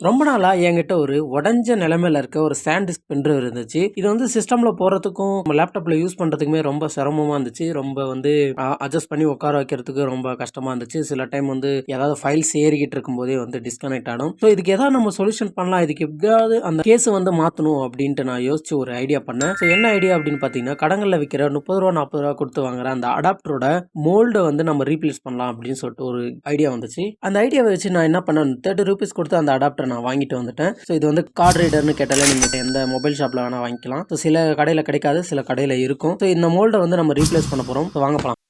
ரொம்ப நாளாக என்கிட்ட ஒரு உடஞ்ச நிலமையில இருக்க ஒரு சாண்டிஸ்க் பென்ட்ரைவ் இருந்துச்சு. இது வந்து சிஸ்டமில் போகிறதுக்கும் நம்ம லேப்டாப்பில் யூஸ் பண்ணுறதுக்குமே ரொம்ப சிரமமாக இருந்துச்சு. ரொம்ப வந்து அட்ஜஸ்ட் பண்ணி உட்கார வைக்கிறதுக்கு ரொம்ப கஷ்டமாக இருந்துச்சு. சில டைம் வந்து ஏதாவது ஃபைல்ஸ் ஏறிக்கிட்டு இருக்கும்போதே வந்து டிஸ்கனெக்ட் ஆகும் ஸோ இதுக்கு எதாவது நம்ம சொல்யூஷன் பண்ணலாம். இதுக்கு எப்படியாவது அந்த கேஸ் வந்து மாற்றணும் அப்படின்ட்டு நான் யோசிச்சு ஒரு ஐடியா பண்ணேன். ஸோ என்ன ஐடியா அப்படின்னு பார்த்தீங்கன்னா கடங்களில் விற்கிற முப்பது ரூபா நாற்பது ரூபா கொடுத்து வாங்குற அந்த அடாப்டரோட மோல்டை வந்து நம்ம ரீப்ளேஸ் பண்ணலாம் அப்படின்னு சொல்லிட்டு ஒரு ஐடியா வந்துச்சு. அந்த ஐடியாவை வச்சு நான் என்ன பண்ணேன் தேர்ட்டி ருபீஸ் கொடுத்து அந்த அடாப்டர் நான் வாங்கிட்டு வந்துட்டேன். ஸோ இது வந்து கார்டு ரீடர்னு கேட்டாலே நீங்கள் எந்த மொபைல் ஷாப்பில் வேணால் வாங்கிக்கலாம். ஸோ சில கடையில் கிடைக்காது சில கடையில் இருக்கும். ஸோ இந்த மோல்டை வந்து நம்ம ரீப்ளேஸ் பண்ண போகிறோம் ஸோ வாங்க போகலாம்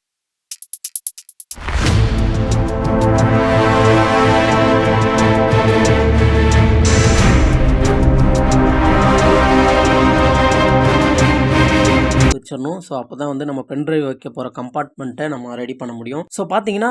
வச்சிடணும். ஸோ அப்போ தான் வந்து நம்ம பென்ட்ரைவ் வைக்க போகிற கம்பார்ட்மெண்ட்டை நம்ம ரெடி பண்ண முடியும். ஸோ பார்த்தீங்கன்னா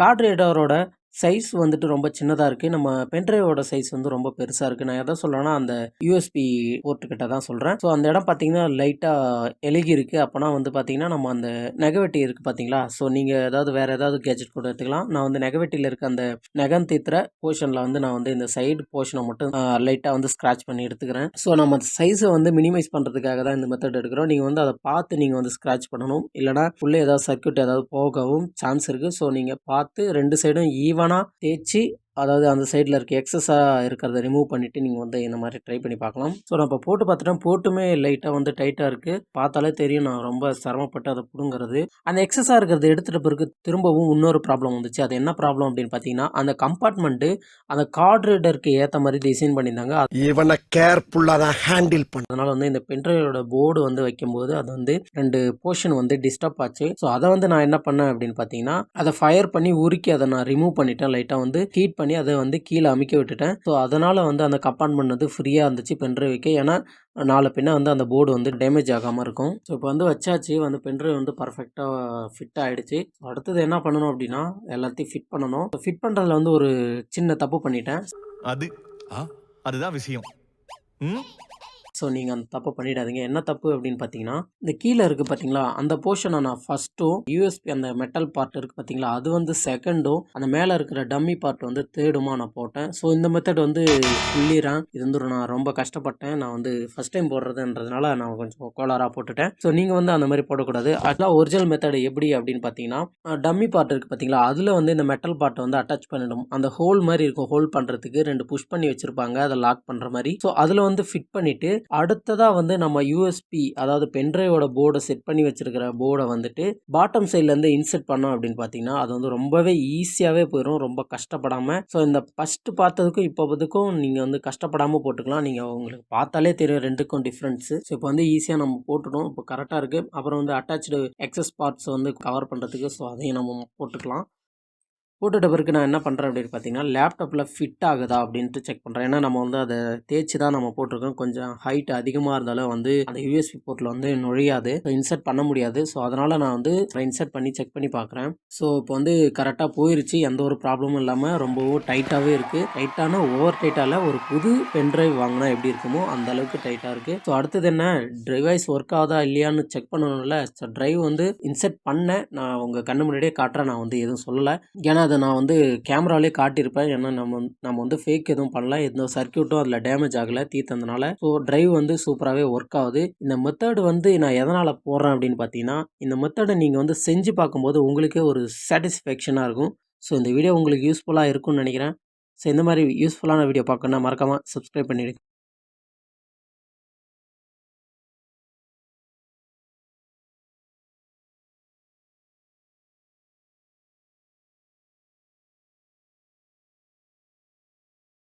கார்ட் ரீடரோட சைஸ் வந்துட்டு ரொம்ப சின்னதாக இருக்குது நம்ம பென்ட்ரைவோட சைஸ் வந்து ரொம்ப பெருசாக இருக்குது நான் எதை சொல்கிறேன்னா அந்த யூஎஸ்பி போர்ட்டுக்கிட்ட தான் சொல்கிறேன் ஸோ அந்த இடம் பார்த்தீங்கன்னா லைட்டாக எழுகி இருக்குது அப்போனா வந்து பார்த்தீங்கன்னா நம்ம அந்த நெகவெட்டி இருக்குது பார்த்தீங்களா ஸோ நீங்கள் ஏதாவது வேறு ஏதாவது கேஜெட் கூட எடுத்துக்கலாம். நான் வந்து நெகவெட்டியில் இருக்க அந்த நெகம் தீத்துற போர்ஷனில் வந்து நான் வந்து இந்த சைடு போர்ஷனை மட்டும் லைட்டாக வந்து ஸ்க்ராச் பண்ணி எடுத்துக்கிறேன். ஸோ நம்ம சைஸை வந்து மினிமைஸ் பண்ணுறதுக்காக தான் இந்த மெத்தட் எடுக்கிறோம். நீங்கள் வந்து அதை பார்த்து நீங்கள் வந்து ஸ்க்ராச் பண்ணணும். இல்லைனா உள்ளே ஏதாவது சர்க்கியூட் ஏதாவது போகவும் சான்ஸ் இருக்குது ஸோ நீங்கள் பார்த்து ரெண்டு சைடும் ஈவன் ஈவனாக தேய்ச்சி அதாவது அந்த சைடில் இருக்க எக்ஸஸாக இருக்கிறத ரிமூவ் பண்ணிவிட்டு நீங்கள் வந்து இந்த மாதிரி ட்ரை பண்ணி பார்க்கலாம். ஸோ நான் இப்போ போட்டு பார்த்துட்டேன். போட்டுமே லைட்டாக வந்து டைட்டாக இருக்குது பார்த்தாலே தெரியும். நான் ரொம்ப சிரமப்பட்டு அதை பிடுங்கிறது. அந்த எக்ஸஸாக இருக்கிறத எடுத்துகிட்ட பிறகு திரும்பவும் இன்னொரு ப்ராப்ளம் வந்துச்சு. அது என்ன ப்ராப்ளம் அப்படின்னு பார்த்தீங்கன்னா அந்த கம்பார்ட்மெண்ட்டு அந்த கார்டு ரீடருக்கு ஏற்ற மாதிரி டிசைன் பண்ணியிருந்தாங்க. இவனை கேர்ஃபுல்லாக தான் ஹேண்டில் பண்ண. அதனால் வந்து இந்த பென்ட்ரைவோட போர்டு வந்து வைக்கும்போது அது வந்து ரெண்டு போர்ஷன் வந்து டிஸ்டர்ப் ஆச்சு. ஸோ அதை வந்து நான் என்ன பண்ணேன் அப்படின்னு பார்த்தீங்கன்னா அதை ஃபயர் பண்ணி உருக்கி அதை நான் ரிமூவ் பண்ணிட்டேன். லைட்டாக வந்து ஹீட் பண்ணி அதை வந்து கீழே அமைக்க விட்டுட்டேன். ஸோ அதனால் வந்து அந்த கம்பார்ட்மெண்ட் வந்து ஃப்ரீயாக இருந்துச்சு பென்ட்ரைவுக்கு. ஏன்னா நாலு பின்ன வந்து அந்த போர்டு வந்து டேமேஜ் ஆகாமல் இருக்கும். ஸோ இப்போ வந்து வச்சாச்சு. வந்து பென்ட்ரைவ் வந்து பர்ஃபெக்டாக ஃபிட் ஆகிடுச்சு அடுத்தது என்ன பண்ணணும் அப்படின்னா எல்லாத்தையும் ஃபிட் பண்ணணும். ஃபிட் பண்ணுறதுல வந்து ஒரு சின்ன தப்பு பண்ணிட்டேன். அது அதுதான் விஷயம். ம்? ஸோ நீங்கள் அந்த தப்பை பண்ணிடாதீங்க. என்ன தப்பு அப்படின்னு பார்த்தீங்கன்னா இந்த கீழே இருக்குது பார்த்தீங்களா அந்த போர்ஷனை நான் ஃபஸ்ட்டும் யூஎஸ்பி அந்த மெட்டல் பார்ட் இருக்குது பார்த்தீங்களா அது வந்து செகண்டும் அந்த மேலே இருக்கிற டம்மி பார்ட் வந்து தேர்டுமா நான் போட்டேன். ஸோ இந்த மெத்தட் வந்து சொல்லிடுறேன் இது வந்து நான் ரொம்ப கஷ்டப்பட்டேன். நான் வந்து ஃபஸ்ட் டைம் போடுறதுன்றதுனால நான் கொஞ்சம் கோளாராக போட்டுட்டேன். ஸோ நீங்கள் வந்து அந்த மாதிரி போடக்கூடாது. அதெல்லாம் ஒரிஜினல் மெத்தட் எப்படி அப்படின்னு பார்த்தீங்கன்னா டம்மி பார்ட் இருக்குது பார்த்தீங்களா அதில் வந்து இந்த மெட்டல் பார்ட்டை வந்து அட்டாச் பண்ணிடும். அந்த ஹோல் மாதிரி இருக்கும். ஹோல் பண்ணுறதுக்கு ரெண்டு புஷ் பண்ணி வச்சுருப்பாங்க. அதை லாக் பண்ணுற மாதிரி. ஸோ அதில் வந்து ஃபிட் பண்ணிவிட்டு அடுத்ததாக வந்து நம்ம யூஎஸ்பி அதாவது பென்ட்ரைவோட போர்டை செட் பண்ணி வச்சுருக்கிற போர்டை வந்துட்டு பாட்டம் சைட்லேருந்து இன்செர்ட் பண்ணோம் அப்படின்னு பார்த்தீங்கன்னா அது வந்து ரொம்பவே ஈஸியாகவே போயிடும் ரொம்ப கஷ்டப்படாமல் ஸோ இந்த ஃபஸ்ட்டு பார்த்ததுக்கும் இப்போதுக்கும் நீங்கள் வந்து கஷ்டப்படாமல் போட்டுக்கலாம். நீங்கள் உங்களுக்கு பார்த்தாலே தெரியும் ரெண்டுக்கும் டிஃப்ரென்ஸு ஸோ இப்போ வந்து ஈஸியாக நம்ம போட்டுடும் இப்போ கரெக்டாக இருக்குது அப்புறம் வந்து அட்டாச்சு எக்ஸஸ் பார்ட்ஸ் வந்து கவர் பண்ணுறதுக்கு ஸோ அதையும் நம்ம போட்டுக்கலாம். போட்டுட்ட பிறகு நான் என்ன பண்ணுறேன் அப்படின்னு பார்த்தீங்கன்னா லேப்டாப்பில் ஃபிட் ஆகுதா அப்படின்ட்டு செக் பண்ணுறேன் ஏன்னா நம்ம வந்து அதை தேய்ச்சி தான் நம்ம போட்டிருக்கோம். கொஞ்சம் ஹைட் அதிகமாக இருந்தாலும் வந்து அந்த யூஎஸ்பி போர்ட்டில் வந்து நுழையாது. இன்சர்ட் பண்ண முடியாது. ஸோ அதனால் நான் வந்து இன்சர்ட் பண்ணி செக் பண்ணி பார்க்குறேன். ஸோ இப்போ வந்து கரெக்டாக போயிருச்சு. எந்த ஒரு ப்ராப்ளமும் இல்லாமல் ரொம்பவும் டைட்டாகவே இருக்குது டைட்டான ஓவர் டைட்டால் ஒரு புது பென்ட்ரைவ் வாங்கினா எப்படி இருக்குமோ அந்த அளவுக்கு டைட்டாக இருக்குது ஸோ அடுத்தது என்ன? ட்ரைவைஸ் ஒர்க் ஆகுதா இல்லையான்னு செக் பண்ணணும்ல. ஸோ ட்ரைவ் வந்து இன்சர்ட் பண்ணேன். நான் உங்கள் கண்ணு முன்னாடியே காட்டுறேன். நான் வந்து எதுவும் சொல்லலை. ஏன்னா நான் வந்து கேமராலே காட்டியிருப்பேன். ஏன்னா நம்ம நம்ம வந்து ஃபேக் எதுவும் பண்ணல. எந்த சர்க்கியூட்டும் அதில் டேமேஜ் ஆகலை தீர்த்ததுனால ஸோ ட்ரைவ் வந்து சூப்பராகவே ஒர்க் ஆகுது. இந்த மெத்தடு வந்து நான் எதனால் போடுறேன் அப்படின்னு பார்த்தீங்கன்னா இந்த மெத்தடை நீங்கள் வந்து செஞ்சு பார்க்கும்போது உங்களுக்கே ஒரு சாட்டிஸ்ஃபேக்ஷனாக இருக்கும். ஸோ இந்த வீடியோ உங்களுக்கு யூஸ்ஃபுல்லாக இருக்கும்னு நினைக்கிறேன். ஸோ இந்த மாதிரி யூஸ்ஃபுல்லான வீடியோ பார்க்கணுன்னா மறக்காமல் சப்ஸ்கிரைப் பண்ணிவிடுங்க